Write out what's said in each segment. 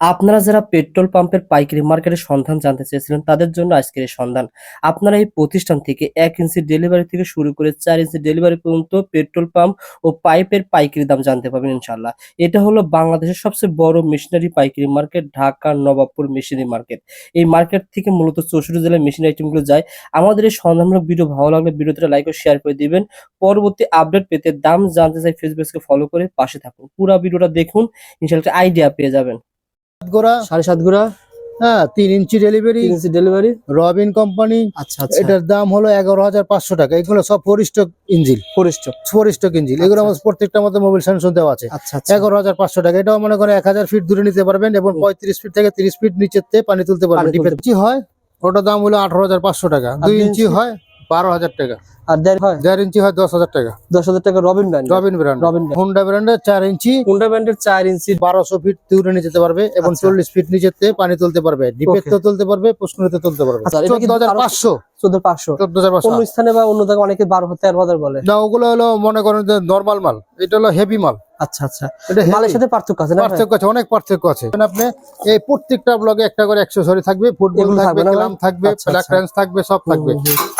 আপনারা যারা পেট্রোল পাম্পের পাইকারি মার্কেটের সন্ধান জানতে চেয়েছিলেন, তাদের জন্য আজকের এই সন্ধান। আপনারা এই প্রতিষ্ঠান থেকে এক ইঞ্চি ডেলিভারি থেকে শুরু করে চার ইঞ্চি ডেলিভারি পর্যন্ত পেট্রোল পাম্প ও পাইপের পাইকারি দাম জানতে পারবেন ইনশাল্লাহ এটা হলো বাংলাদেশের সবচেয়ে বড় মেশিনারি পাইকারি market, Dhaka, Nawabpur machinery market. এই মার্কেট থেকে মূলত চৌষট্টি জেলায় মেশিন আইটেমগুলো যায়। আমাদের এই সন্ধানমূলক ভিডিও ভালো লাগলে ভিডিওটা লাইক ও শেয়ার করে দিবেন। পরবর্তী আপডেট পেতে দাম জানতে চাই ফেসবুককে ফলো করে পাশে থাকুন। পুরো ভিডিওটা দেখুন ইনশাল্লাহ আইডিয়া পেয়ে যাবেন। গোড়া সাড়ে সাত গুড়া হ্যাঁ তিন inch delivery inch delivery Robin company আচ্ছা আচ্ছা। এটার দাম হলো এগারো হাজার পাঁচশো টাকা। এগুলো সব ফোর স্টক ইঞ্জিল ফরিষ্ট ফোর স্টক ইঞ্জিল এগুলো আমাদের প্রত্যেকটা মধ্যে মোবাইল সেন্সর দেওয়া আছে। আচ্ছা আচ্ছা। এগারো হাজার পাঁচশো টাকা। এটাও মনে করেন এক হাজার ফিট দূরে নিতে পারবেন এবং পঁয়ত্রিশ ফিট থেকে তিরিশ ফিট থেকে পানি তুলতে পারবেন। ইঞ্চি হয়? ওটার দাম হলো আঠারো হাজার পাঁচশো টাকা। দুই ইঞ্চি? হয় বারো হাজার টাকা। আর দেড় ইঞ্চি হয় দশ হাজার টাকা। দশ হাজার টাকা Robin brand Robin brand Robin. Honda ব্র্যান্ডের চার ইঞ্চি। হুন্ডা ব্যান্ডের চার ইঞ্চি। বারোশো ফিট দূরে নিয়ে যেতে পারবে এবং আচ্ছা। চল্লিশ ফিট পানি তুলতে পারবে। তুলতে পারবে পুষ্করিতে তুলতে পারবে। আচ্ছা, চোদ্দ হাজার পাঁচশো। চোদ্দ পাঁচশো। চোদ্দ হাজার পাঁচশো। অন্য স্থানে বা অন্য জায়গায় অনেকে বারো তেরো হাজার বলে। না ওগুলো হলো মনে করেন যে নর্মাল মাল। এটা হলো হেভি মাল। আচ্ছা আচ্ছা। মালের সাথে পার্থক্য আছে পার্থক্য আছে অনেক পার্থক্য আছে। আপনি এই প্রত্যেকটা ব্লগে একটা করে অ্যাক্সেসরি থাকবে ফুটবল থাকবে থাকবে ক্লাম থাকবে আচ্ছা, ব্ল্যাক। থাকবে সব থাকবে।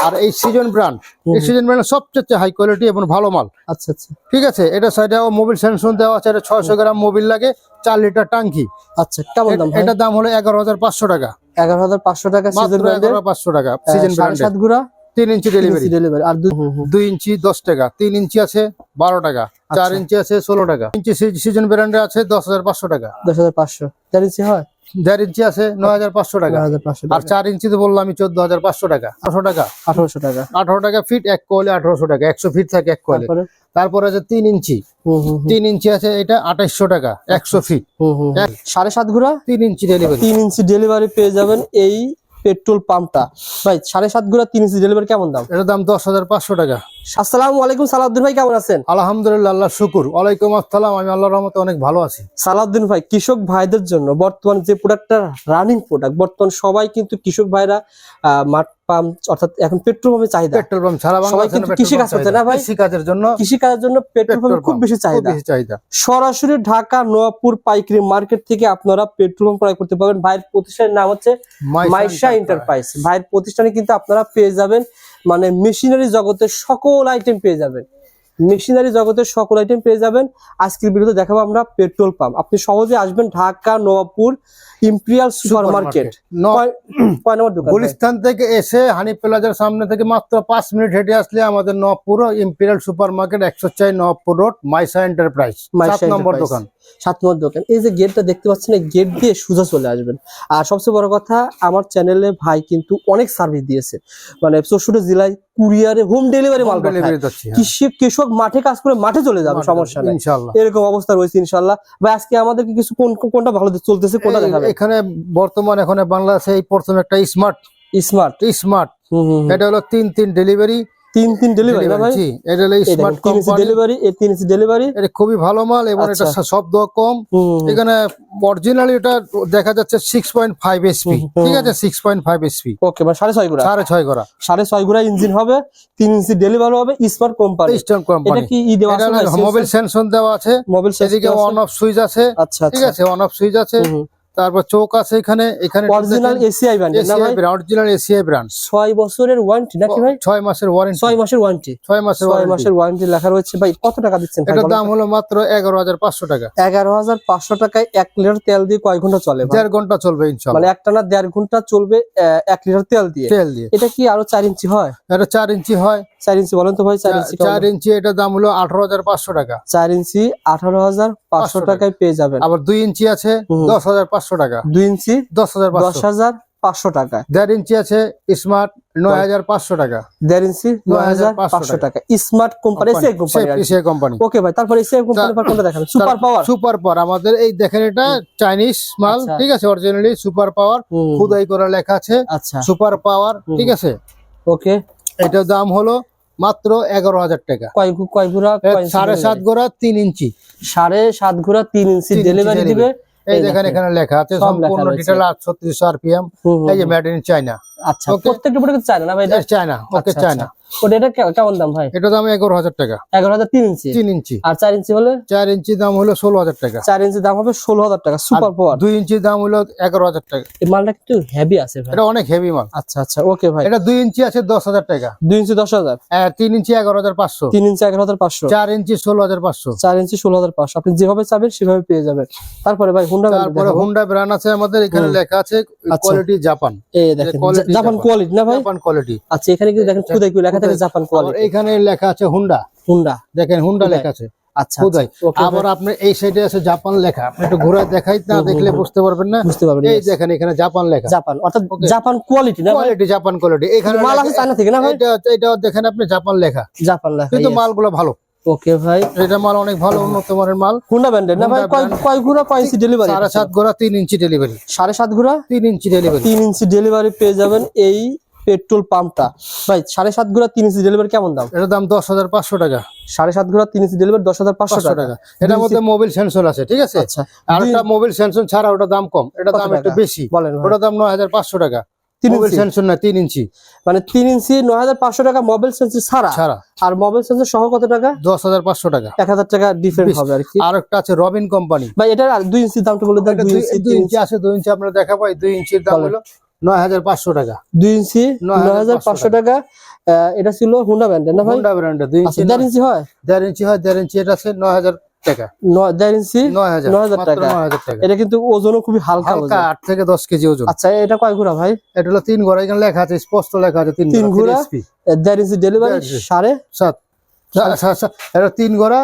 আর এই সিজন ব্র্যান্ড হুম, এই সবচেয়ে হাই কোয়ালিটি এবং ভালো মাল। আচ্ছা আচ্ছা। ঠিক আছে? এটা সাইডে মোবিল সেন্সন দেওয়া আছে এটা ছয়শো গ্রাম মোবিল লাগে চার লিটার টাঙ্কি। আচ্ছা কেমন দাম এটার দাম হলো এগারো হাজার পাঁচশো টাকা। এগারো হাজার পাঁচশো টাকা ব্র্যান্ডের এগারো পাঁচশো টাকা সিজন সাত গুড়া? তিন ইঞ্চি ডেলিভারি ডেলিভারি আর দুই ইঞ্চি দশ টাকা তিন ইঞ্চি আছে বারো টাকা চার আচ্ছা। ইঞ্চি আছে ষোলো টাকা। ইঞ্চি সিজন ব্র্যান্ডে আছে দশ হাজার পাঁচশো টাকা। দশ হাজার পাঁচশো। চার ইঞ্চি হয়? দেড় ইঞ্চি আছে নয় হাজার পাঁচশো টাকা। আর চার ইঞ্চি তো বললাম আমি চোদ্দ হাজার পাঁচশো টাকা। আঠারো টাকা। আঠারোশো টাকা। আঠারো টাকা ফিট এক কোয়ালে আঠারোশো টাকা। একশো ফিট থাকে এক কোয়ালে। তারপরে? আছে তিন ইঞ্চি। তিন ইঞ্চি আছে এটা আঠাইশশো টাকা একশো ফিট। সাড়ে সাত ঘুরা তিন ইঞ্চি ডেলিভারি তিন ইঞ্চি ডেলিভারি পেয়ে যাবেন এই পেট্রোল পাম্পটা। ভাই সাড়ে সাত গুড়া তিন ইঞ্চি ডেলিভারি কেমন দাম? এটার দাম দশ হাজার পাঁচশো টাকা। আসসালামু আলাইকুম সালাউদ্দিন ভাই কেমন আছেন? আলহামদুলিল্লাহ আল্লাহ শুকুর। ওয়ালাইকুম আসসালাম আমি আল্লাহর রহমতে অনেক ভালো আছি। সালাউদ্দিন ভাই কৃষক ভাইদের জন্য বর্তমান যে প্রোডাক্টটা রানিং প্রোডাক্ট বর্তমান সবাই কিন্তু কৃষক ভাইরা আহ, মাঠ পাম্প অর্থাৎ এখন পেট্রোল পাম্পের চাহিদা। পেট্রোল পাম্প সারা সবাই কিন্তু পেট্রোল কৃষিকাজ করতে না ভাই? কৃষিকাজের জন্য কৃষিকাজের জন্য পেট্রোল পাম্প খুব বেশি চাহিদা। চাহিদা। সরাসরি ঢাকা নোয়াপুর পাইকারি মার্কেট থেকে আপনারা পেট্রোল পাম্প ক্রয় করতে পারবেন। ভাইয়ের প্রতিষ্ঠানের নাম হচ্ছে মাইশা এন্টারপ্রাইজ ভাইয়ের প্রতিষ্ঠানে কিন্তু আপনারা পেয়ে যাবেন মানে মেশিনারি জগতের সকল আইটেম পেয়ে যাবেন। মেশিনারি জগতের সকল আইটেম পেয়ে যাবেন। আজকের ভিডিওতে দেখাবো আমরা পেট্রোল পাম্প। আপনি সহজে আসবেন Dhaka Nawabpur imperial super market? Gulistan থেকে এসে হানি প্লাজার সামনে থেকে মাত্র পাঁচ মিনিট হেঁটে আসলে আমাদের নবপুর ইম্পেরিয়াল সুপার মার্কেট একশো চাই নবপুর রোড মাইসা এন্টারপ্রাইজ। সাত নম্বর দোকান। সাত নম্বর দোকান। এই যে গেটটা দেখতে পাচ্ছেন এই গেট দিয়ে সোজা চলে আসবেন। আর সবচেয়ে বড় কথা আমার চ্যানেলে ভাই কিন্তু অনেক সার্ভিস দিয়েছে। মানে চৌষট্টি জেলায় কুরিয়ারে হোম ডেলিভারি মাল। ডেলিভারি যাচ্ছি হ্যাঁ। কৃষি কৃষক মাঠে কাজ করে মাঠে চলে যাবে সমস্যা নেই। ইনশাআল্লাহ এরকম অবস্থা রয়েছে ইনশাল্লাহ। ভাই আজকে আমাদেরকে কিছু কোন কোনটা ভালো চলতেছে কোনটা দেখা দেখাবে এখানে বর্তমান এখানে বাংলাদেশে এই প্রথম একটা স্মার্ট স্মার্ট স্মার্ট এটা হলো তিন তিন ডেলিভারি তিন তিন ডেলিভারি না ভাই? এটা স্মার্ট কোম্পানি ডেলিভারি এই তিন ইঞ্চি ডেলিভারি এটা খুবই ভালো মাল এবং এটা আচ্ছা। শব্দ কম। এখানে অরিজিনালি এটা দেখা যাচ্ছে সিক্স পয়েন্ট ফাইভ এসপি হুম, হুম। ঠিক আছে? Six point five SP okay মানে সাড়ে ছয় গুড়া। সাড়ে ছয় করা সাড়ে ছয় গুড়া ইঞ্জিন হবে তিন ইঞ্চি ডেলিভারি হবে স্মার্ট কোম্পানি এটা কোম্পানি কি ই দেওয়া আছে মোবাইল সেন্সর দেওয়া আছে। মোবাইল এদিকে অন অফ সুইচ আছে। আচ্ছা ঠিক আচ্ছা। আছে? অন অফ সুইচ আছে। তারপর চোখ আছে এখানে এখানে অরিজিনাল এসিআই ব্র্যান্ড না ACI brand original ACI brand ছয় বছরের ওয়ারেন্টি নাকি ভাই? ছয় মাসের ওয়ারেন্টি ছয় মাসের ওয়ারেন্টি ছয় মাসের ছয় ওয়ারেন্টি মাসের ওয়ারেন্টি লেখা রয়েছে। ভাই কত টাকা দিচ্ছেন ভাই এটার দাম হলো মাত্র এগারো হাজার পাঁচশো টাকা। এগারো হাজার পাঁচশো টাকায় এক লিটার তেল দিয়ে কয় ঘণ্টা চলে ভাই? দেড় ঘণ্টা চলবে ইনশাল্লাহ। মানে একটানা দেড় ঘণ্টা চলবে আহ, এক লিটার তেল দিয়ে? তেল দিয়ে। এটা কি আরও চার ইঞ্চি হয়? এটা চার ইঞ্চি হয়। চার ইঞ্চি বলেন তো ভাই চার ইঞ্চি চার ইঞ্চি এটার দাম হলো আঠারো হাজার পাঁচশো টাকা। চার ইঞ্চি আঠারো হাজার পাঁচশো টাকায় পেয়ে যাবেন। আবার দুই ইঞ্চি আছে দশ হাজার পাঁচশো টাকা। দুই ইঞ্চি দশ হাজার দশ হাজার পাঁচশো টাকা। দেড় ইঞ্চি আছে স্মার্ট নয় হাজার পাঁচশো টাকা। দেড় ইঞ্চি নয় হাজার পাঁচশো টাকা। Smart company ACI company ACI company. Okay ভাই তারপরে এসিআই কোম্পানি কোনটা দেখান সুপার পাওয়ার সুপার পাওয়ার আমাদের এই দেখেন এটা চাইনিজ মাল আচ্ছা। ঠিক আছে? অরিজিনালি সুপার পাওয়ার খুদাই করা লেখা আছে। আচ্ছা। সুপার পাওয়ার ঠিক আছে? ওকে এটার দাম হলো মাত্র এগারো হাজার টাকা। কয় ঘোড়া? সাড়ে সাত ঘোড়া তিন ইঞ্চি। সাড়ে সাত ঘোড়া তিন ইঞ্চি ডেলিভারি দিবে? এই যেখানে দেখেন। এখানে লেখা আছে সম্পূর্ণ ডিটেল আটশো ত্রিশ আরপিএম। এই যে। মেড ইন চায়না আচ্ছা প্রত্যেকটা প্রোডাক্ট চায় না ভাই চায়না ওকে আচ্ছা, চায়না আচ্ছা। ওটা এটা কেমন দাম ভাই? এটা দাম এগারো হাজার টাকা। এগারো হাজার তিন ইঞ্চি? তিন ইঞ্চি। আর চার ইঞ্চি হলে? চার ইঞ্চি দাম হলো ষোলো হাজার টাকা। চার ইঞ্চি দাম হবে ষোলো হাজার টাকা সুপার পাওয়ার দুই ইঞ্চি দাম হলো এগারো হাজার টাকা। এই মালটা একটু হেভি আছে ভাই। এটা অনেক হেভি মাল। আচ্ছা আচ্ছা ওকে ভাই। এটা দুই ইঞ্চি আছে দশ হাজার টাকা। দুই ইঞ্চি দশ হাজার? তিন ইঞ্চি এগারো হাজার পাঁচশো। তিন ইঞ্চি এগারো হাজার পাঁচশো। চার ইঞ্চি ষোলো হাজার পাঁচশো। চার ইঞ্চি ষোলো হাজার পাঁচশো। আপনি যেভাবে চাবেন সেভাবে পেয়ে যাবেন। তারপরে ভাই হুন্ডা তারপরে হুন্ডা ব্র্যান্ড আছে আমাদের এখানে লেখা আছে। কোয়ালিটি জাপান এই দেখেন জাপান। কোয়ালিটি না ভাই? জাপান কোয়ালিটি আচ্ছা এখানে কিন্তু দেখেন খুদাই লেখা থাকে জাপান কোয়ালিটি এখানে লেখা আছে হুন্ডা হুন্ডা দেখেন হুন্ডা লেখা আছে। আচ্ছা খুদাই আবার আপনি এই সাইডে আছে জাপান লেখা। আপনি একটু ঘুরে দেখাই না দেখলে বুঝতে পারবেন না। বুঝতে পারবেন এই দেখেন এখানে জাপান লেখা। জাপান অর্থাৎ জাপান কোয়ালিটি না কোয়ালিটি জাপান কোয়ালিটি এখানে মাল আছে চায়না থেকে না ভাই? এটা এটা দেখেন আপনি জাপান লেখা। জাপান লেখা কিন্তু মালগুলো ভালো। ওকে ভাই। এটা মাল অনেক ভালো উন্নত মানের মাল। হুন্ডা ব্র্যান্ডের না ভাই? কয়। কয় ঘুরা কয় ইঞ্চি ডেলিভারি সাড়ে সাত গোড়া তিন ইঞ্চি ডেলিভারি সাড়ে সাত ঘুরা তিন ইঞ্চি ডেলিভারি তিন ইঞ্চি ডেলিভারি পেয়ে যাবেন এই পেট্রোল পাম্পটা। ভাই সাড়ে সাত ঘুরা তিন ইঞ্চি ডেলিভারি কেমন দাম? এটার দাম দশ হাজার পাঁচশো টাকা। সাড়ে সাত ঘুরা তিন ইঞ্চি ডেলিভারি দশ হাজার পাঁচশো টাকা। এটার মধ্যে মোবাইল সেন্সর আছে ঠিক আছে? আচ্ছা। আর একটা মোবাইল সেন্সর ছাড়া ওটা দাম কম। এটা দাম একটু বেশি। বলেন ওটার দাম নয় হাজার পাঁচশো টাকা। মোবাইল ইঞ্চি। সেন্সর না তিন ইঞ্চি। মানে তিন ইঞ্চি নয় হাজার পাঁচশো টাকা মোবাইল সেন্সর ছাড়া। ছাড়া। আর মোবাইল সেন্সর সহ কত টাকা? দশ হাজার পাঁচশো টাকা। এক হাজার টাকা হবে আর কি। আর একটা আছে রবিন কোম্পানি ভাই এটার দুই ইঞ্চি দামটা বলে দেন দুই ইঞ্চি আছে দুই ইঞ্চি আপনার দেখাবো। এই দুই ইঞ্চির দাম। হলো নয় হাজার পাঁচশো টাকা। দুই ইঞ্চি নয় হাজার পাঁচশো টাকা। এটা ছিল হুন্ডা ব্র্যান্ডের না ভাই? হোন্ডা ব্র্যান্ডের দুই ইঞ্চি আচ্ছা দেড় ইঞ্চি হয়? দেড় ইঞ্চি হয় দেড় ইঞ্চি এটা আছে নয় হাজার টাকা। দেড় ইঞ্চি নয় হাজার টাকা। এটা কিন্তু ওজনও খুবই হালকা হালকা আট থেকে দশ কেজি ওজন। আচ্ছা এটা কয় ঘোড়া ভাই? এটা হলো তিন ঘোড়া এখানে লেখা আছে স্পষ্ট লেখা আছে তিন তিন ঘোড়া দেড় ইঞ্চি ডেলিভারি ইঞ্চি। সাড়ে? সাত এটা তিন ঘোড়া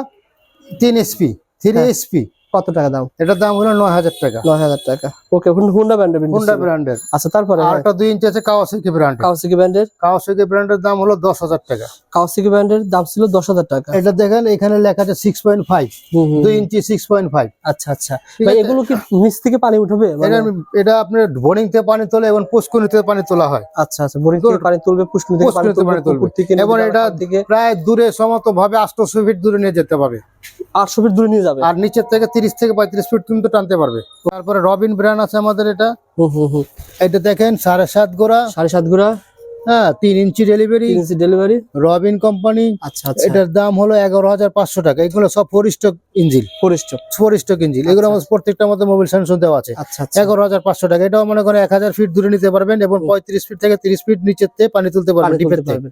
তিন এসপি থ্রি। এসপি কত টাকা দাম? এটার দাম হলো নয় হাজার টাকা। নয় হাজার টাকা। ওকে হুন্ডা ব্র্যান্ডের হোন্ডা ব্র্যান্ডের আচ্ছা তারপরে আর একটা দুই ইঞ্চি আছে কাওয়াসাকি ব্র্যান্ড কাউসিকি ব্র্যান্ডের কাওয়াসাকি ব্র্যান্ডের দাম হলো দশ হাজার টাকা। কাউসিকি ব্র্যান্ডের দাম ছিল দশ হাজার টাকা। এটা দেখেন এখানে লেখা আছে সিক্স পয়েন্ট ফাইভ দুই ইঞ্চি সিক্স পয়েন্ট ফাইভ আচ্ছা আচ্ছা। এগুলো কি নিচ থেকে পানি উঠবে? মানে- এটা এটা আপনার বোরিং থেকে পানি তোলে এবং পুষ্কুনি থেকে পানি তোলা হয়। আচ্ছা আচ্ছা বোরিং থেকে পানি তুলবে পুষ্কুনি থেকে পানি তুলবে। এবং এটা দিকে প্রায় দূরে সমত ভাবে আটশো ফিট দূরে নিয়ে যেতে পারবে। আটশো ফিট দূরে নিয়ে যাবে। আর নিচের থেকে তিরিশ থেকে পঁয়ত্রিশ ফিট কিন্তু টানতে পারবে। তারপরে রবিন ব্র্যান্ড আছে আমাদের এটা। এটা দেখেন সাড়ে সাত গোড়া। সাড়ে সাত ঘোড়া হ্যাঁ তিন inch delivery inch delivery Robin company আচ্ছা আচ্ছা। এটার দাম হলো এগারো হাজার পাঁচশো টাকা। এগুলো সব ফোর স্টক ইঞ্জিন ফরিস্ট ফোর স্টক ইঞ্জিন এগুলো আমাদের প্রত্যেকটা মধ্যে মোবাইল সেন্সর দেওয়া আছে। আচ্ছা আচ্ছা। এগারো হাজার পাঁচশো টাকা। এটাও মনে করেন এক হাজার ফিট দূরে নিতে পারবেন এবং পঁয়ত্রিশ ফিট থেকে তিরিশ ফিট পানি তুলতে পারবেন।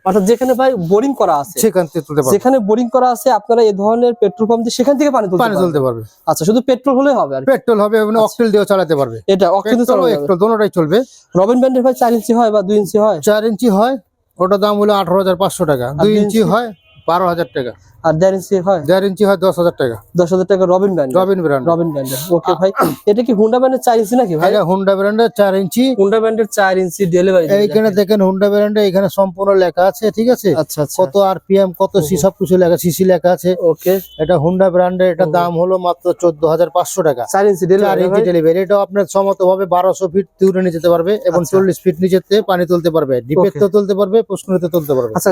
অর্থাৎ যেখানে ভাই বোরিং করা আছে সেখান থেকে তুলতে পারবেন। যেখানে বোরিং করা আছে আপনারা এই ধরনের পেট্রোল পাম্প দিয়ে সেখান থেকে পানি তুলতে পানি তুলতে পারবে আচ্ছা শুধু পেট্রোল হলে হবে আর পেট্রোল হবে এবং অকটেল দিয়েও চালাতে পারবে। এটা পেট্রোল ও দোনোটাই চলবে। রবিন ব্যান্ডের ভাই চার ইঞ্চি হয় বা দুই ইঞ্চি হয়? চার ইঞ্চি হয় ওটার দাম হলো আঠারো হাজার পাঁচশো টাকা দুই ইঞ্চি ইঞ্চি? হয় বারো হাজার টাকা আর দেড় ইঞ্চি হয়? দেড় ইঞ্চি হয় দশ হাজার টাকা। দশ হাজার টাকা Robin brand Robin brand Robin ব্যান্ডের ওকে ভাই। এটা কি হুন্ডা ব্যান্ডের চার ইঞ্চি নাকি ভাই? হুন্ডা ব্র্যান্ডের চার ইঞ্চি। হুন্ডা ব্যান্ডের চার ইঞ্চি ডেলিভারি এইখানে দেখেন হুন্ডা ব্র্যান্ডে এখানে সম্পূর্ণ লেখা আছে ঠিক আছে? আচ্ছা আচ্ছা। কত আরপিএম কত সি সবকিছু লেখা সিসি লেখা আছে। ওকে এটা হুন্ডা ব্র্যান্ডের এটা দাম হলো মাত্র চোদ্দ হাজার পাঁচশো টাকা। চার ইঞ্চি ডেলিভারি ইঞ্চি ডেলিভারি এটাও আপনার সমত ভাবে বারোশো ফিট দূরে নিয়ে যেতে পারবে এবং আচ্ছা। চল্লিশ ফিট নিচেতে পানি তুলতে পারবে। ডিপের তো তুলতে পারবে পুষ্করিতে তুলতে পারবে। আচ্ছা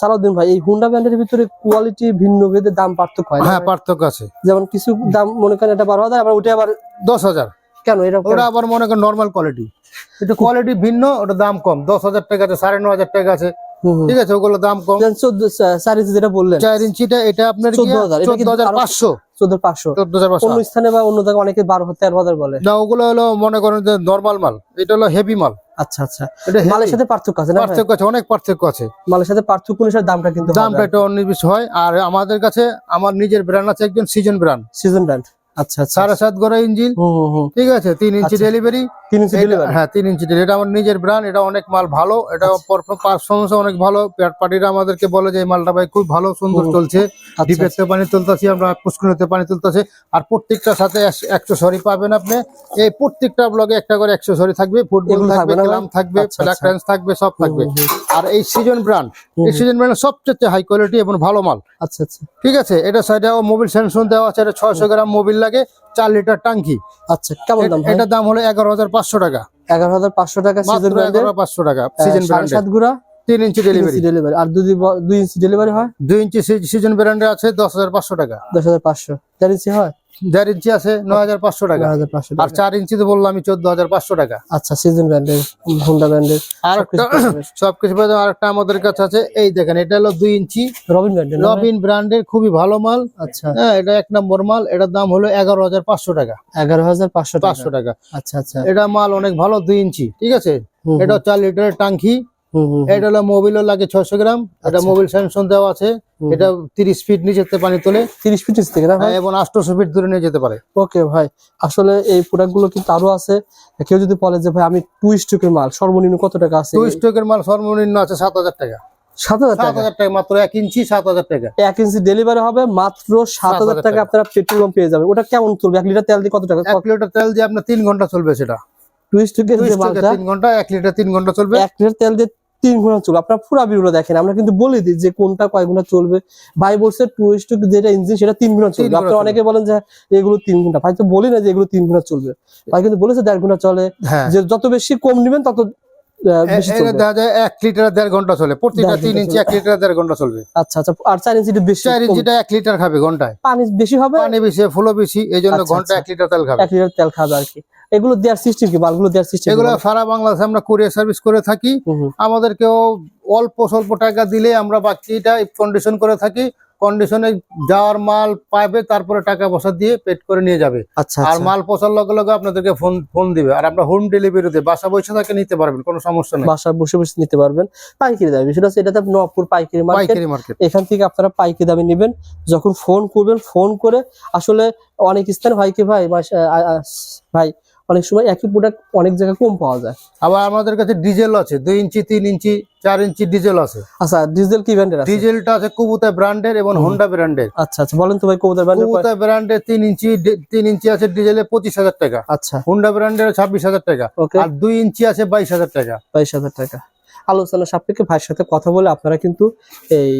সালাউদ্দিন ভাই এই হুন্ডা ব্যান্ডের ভিতরে কোয়ালিটি ভিন্ন ভেদে দাম পার্থক্য হয় হ্যাঁ পার্থক্য আছে। যেমন কিছু দাম মনে করেন এটা বারো হাজার আবার ওটা আবার দশ হাজার। কেন? এরকম ওটা আবার মনে করেন নর্মাল কোয়ালিটি এটা কোয়ালিটি ভিন্ন ওটা দাম কম। দশ হাজার টাকা আছে সাড়ে ন হাজার টাকা আছে। ঠিক আছে ওগুলো দাম কম। চোদ্দ চার ইঞ্চি যেটা বললেন। চার ইঞ্চিটা এটা আপনার 14,000 এটা কি চোদ্দ হাজার পাঁচশো। চোদ্দ পাঁচশো। চোদ্দ হাজার অন্য স্থানে বা অন্য জায়গায় অনেকে বারো তেরো হাজার বলে। না ওগুলো হলো মনে করেন যে নর্মাল মাল। এটা হলো হেভি মাল। আচ্ছা আচ্ছা। মালের সাথে পার্থক্য আছে পার্থক্য আছে অনেক পার্থক্য আছে। মালের সাথে পার্থক্য অনুসারে দামটা কিন্তু দামটা একটু হয়। আর আমাদের কাছে আমার নিজের ব্র্যান্ড আছে একজন সিজন ব্র্যান্ড সিজন ব্র্যান্ড আচ্ছা আচ্ছা। সাড়ে সাত গড়া ইঞ্জিন। ঠিক আছে তিন ইঞ্চি আচ্ছা। ডেলিভারি তিন ইঞ্চি ডেলিভারি হ্যাঁ তিন ইঞ্চি এটা আমার নিজের ব্র্যান্ড এটা অনেক মাল ভালো এটা পারফরমেন্স অনেক ভালো। পার্টিরা আমাদেরকে বলে যে এই মালটা ভাই খুব ভালো সুন্দর চলছে। আচ্ছা। ডিপেতে পানি তুলতেছি আমরা পুষ্কুনিতে পানি তুলতেছি। আর প্রত্যেকটার সাথে পাবেন আপনি। এই প্রত্যেকটা ব্লগে একটা করে থাকবে। ফুটবল থাকবে না থাকবে আচ্ছা, ব্ল্যাক আচ্ছা। রেঞ্জ থাকবে সব থাকবে। আর এই সিজন ব্র্যান্ড এই সিজন ব্র্যান্ড সবচেয়ে হাই কোয়ালিটি এবং ভালো মাল। আচ্ছা আচ্ছা। ঠিক আছে? এটা সাইডে মোবিল সেন্সন দেওয়া আছে এটা ছয়শো গ্রাম মোবিল লাগে। চার লিটার টাঙ্কি। আচ্ছা কেমন দাম এটার দাম হলো এগারো হাজার পাঁচশো টাকা। এগারো হাজার পাঁচশো টাকা সিজন এগারো পাঁচশো টাকা সিজন সাত গুড়া? তিন ইঞ্চি ডেলিভারি ডেলিভারি আর যদি ব- দুই ইঞ্চি ডেলিভারি হয়? দুই ইঞ্চি সিজন ব্র্যান্ডে আছে দশ হাজার পাঁচশো টাকা। দশ হাজার পাঁচশো। চার ইঞ্চি হয়? দেড় ইঞ্চি আছে নয় হাজার পাঁচশো টাকা। আর চার ইঞ্চি তো বললাম আমি চোদ্দ হাজার পাঁচশো টাকা। আচ্ছা সিজন ব্র্যান্ডের হোন্ডা ব্র্যান্ডের আর একটা সবকিছু বাদে আর একটা আমাদের কাছে আছে এই দেখেন এটা হলো দুই ইঞ্চি। রবিন ব্র্যান্ডের? রবিন ব্র্যান্ডের খুবই ভালো মাল। আচ্ছা। হ্যাঁ এটা এক নম্বর মাল এটার দাম হলো এগারো হাজার পাঁচশো টাকা। এগারো হাজার পাঁচশো পাঁচশো টাকা। আচ্ছা আচ্ছা। এটা মাল অনেক ভালো দুই ইঞ্চি ঠিক আছে? এটা চার লিটারের টাঙ্কি। এটা হলো মোবিলও লাগে ছয়শো গ্রাম। এটা আচ্ছা। মোবিল দেওয়া আছে। এটা তিরিশ ফিট নিচেতে পানি তোলে। তিরিশ ফিট থেকে না হ্যাঁ, এবং আটশোশো ফিট দূরে নিয়ে যেতে পারে। ওকে ভাই আসলে এই প্রোডাক্টগুলো কিন্তু আরও আছে। কেউ যদি বলে যে ভাই আমি টু স্টকের মাল সর্বনিম্ন কত টাকা আছে? টু স্টকের মাল সর্বনিম্ন আছে সাত হাজার টাকা। সাত হাজার সাত টাকা? মাত্র এক ইঞ্চি সাত হাজার টাকা। এক ইঞ্চি ডেলিভারি হবে মাত্র সাত হাজার টাকা। আপনারা পেট্রোল পেয়ে যাবেন। ওটা কেমন চলবে? এক লিটার তেল দিয়ে কত টাকা? এক লিটার তেল দিয়ে আপনার তিন ঘণ্টা চলবে সেটা। তিন ঘণ্টা এক লিটার তিন ঘণ্টা চলবে। এক লিটার তেল দিয়ে তিন গুণা চলবে আপনার পুরা ভিডিওটা দেখেন। আমরা কিন্তু বলে দিই যে কোনটা কয় গুণা চলবে। ভাই বলছে টু এস টু যেটা ইঞ্জিন সেটা তিন গুণা চলবে। আপনি আপনারা অনেকে বলেন যে এগুলো তিন গুণা। ভাই তো বলি না যে এগুলো তিন গুণা চলবে। ভাই কিন্তু বলেছে দেড় গুণা চলে। হ্যাঁ। যে যত বেশি কম নেবেন তত দেখা যায় এক লিটার দেড় ঘণ্টা চলে। প্রতিটা তিন ইঞ্চি এক লিটার দেড় ঘণ্টা চলবে। আচ্ছা আচ্ছা আর চার ইঞ্চিটা বেশি চার ইঞ্চিটা এক লিটার খাবে ঘন্টায়। পানি বেশি হবে? পানি বেশি এই জন্য ঘণ্টা। এক লিটার তেল খাবে। এক লিটার তেল খাবে আর কি। এগুলো দেওয়ার সিস্টেম কি? দেওয়ার সিস্টেম এগুলো সারা বাংলাদেশে আমরা কুরিয়ার সার্ভিস করে থাকি। আমাদেরকেও অল্প স্বল্প টাকা দিলে আমরা বাকিটা কন্ডিশন করে থাকি। কন্ডিশনে যাওয়ার মাল পাবে তারপরে টাকা পয়সা দিয়ে পেট করে নিয়ে যাবে। আচ্ছা আর আচ্ছা। মাল পৌঁছার লগে লগে আপনাদেরকে ফোন ফোন দিবে। আর আপনার হোম ডেলিভারি দিয়ে বাসা বসে থাকে নিতে পারবেন কোনো সমস্যা নেই। বাসা বসে বসে নিতে পারবেন। পাইকারি দামে বিষয়টা হচ্ছে এটাতে নপুর পাইকারি মার্কেট পাইকারি মার্কেট এখান থেকে আপনারা পাইকারি দামে নেবেন। যখন ফোন করবেন ফোন করে আসলে অনেক স্থানে ভাই কি ভাই ভাই অনেক সময় একই প্রোডাক্ট অনেক জায়গায় কম পাওয়া যায়। আবার আমাদের কাছে ডিজেল আছে দুই ইঞ্চি তিন ইঞ্চি চার ইঞ্চি ডিজেল আছে। আচ্ছা ডিজেল কি ব্র্যান্ডের আছে? ডিজেলটা আছে কুবুতা ব্র্যান্ডের এবং হোন্ডা ব্র্যান্ডের আচ্ছা আচ্ছা বলেন তো ভাই কবুতর ব্র্যান্ডের কুবুতা ব্র্যান্ডের তিন ইঞ্চি তিন ইঞ্চি আছে ডিজেলে পঁচিশ হাজার টাকা। আচ্ছা। হোন্ডা ব্র্যান্ডের ছাব্বিশ হাজার টাকা। আর দুই ইঞ্চি আছে বাইশ হাজার টাকা। বাইশ হাজার টাকা। আলোচনা সাপেক্ষে ভাইয়ের সাথে কথা বলে আপনারা কিন্তু এই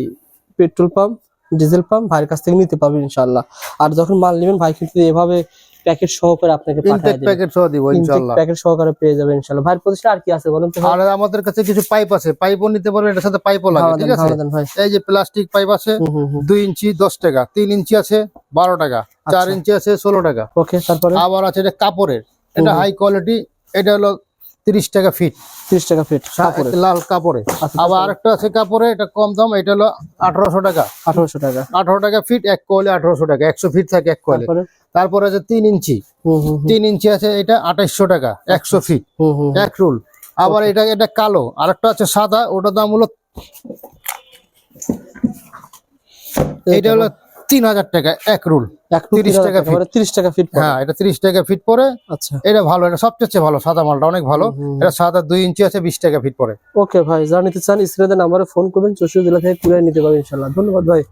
পেট্রোল পাম্প ডিজেল পাম্প ভাইয়ের কাছ থেকে নিতে পারবেন ইনশাল্লাহ আর যখন মাল নেবেন ভাই কিন্তু এভাবে প্যাকেট সহকারে আপনাকে পাঠিয়ে দেব। প্যাকেট সহ দিব ইনশাআল্লাহ প্যাকেট সহকারে পেয়ে যাবেন ইনশাল্লাহ। ভাই প্রতিষ্ঠা আর কি আছে বলেন তো আর আমাদের কাছে কিছু পাইপ আছে। পাইপও নিতে পারবেন এটার সাথে পাইপও লাগে ঠিক আছে? এই যে প্লাস্টিক পাইপ আছে হুম হুম হুম। দুই ইঞ্চি দশ টাকা তিন ইঞ্চি আছে বারো টাকা চার আচ্ছা। ইঞ্চি আছে ষোলো টাকা। ওকে তারপরে? আবার আছে এটা কাপড়ের। এটা হাই কোয়ালিটি এটা হলো তিরিশ টাকা ফিট। ত্রিশ টাকা ফিট কাপড়ের। লাল কাপড়ে। আচ্ছা, আবার আরেকটা আছে কাপড়ে এটা কম দাম এটা হলো আঠারোশো টাকা। আঠারোশো টাকা। আঠারো টাকা ফিট এক কোয়ালে আঠারোশো টাকা একশো ফিট থাকে এক কোয়ালে। তারপরে? আছে তিন ইঞ্চি। হুম তিন ইঞ্চি আছে এটা আঠাইশশো টাকা একশো ফিট। হুম হুম এক রুল। আবার এটা এটা কালো আরেকটা আছে সাদা ওটার দাম হলো এটা হলো তিন হাজার টাকা এক রুল। 30 টাকা টাকা তিরিশ টাকা ফিট হ্যাঁ এটা তিরিশ টাকা ফিট পরে। আচ্ছা। এটা ভালো এটা সবচেয়ে চেয়ে ভালো সাদা মালটা অনেক ভালো। এটা সাদা দুই ইঞ্চি আছে বিশ টাকা ফিট পরে। ওকে ভাই নিতে চান স্ক্রিনে নাম্বারে ফোন করবেন চৌষট্টি জেলা থেকে কুড়িয়ে নিতে পারবেন ইনশাল্লাহ ধন্যবাদ ভাই।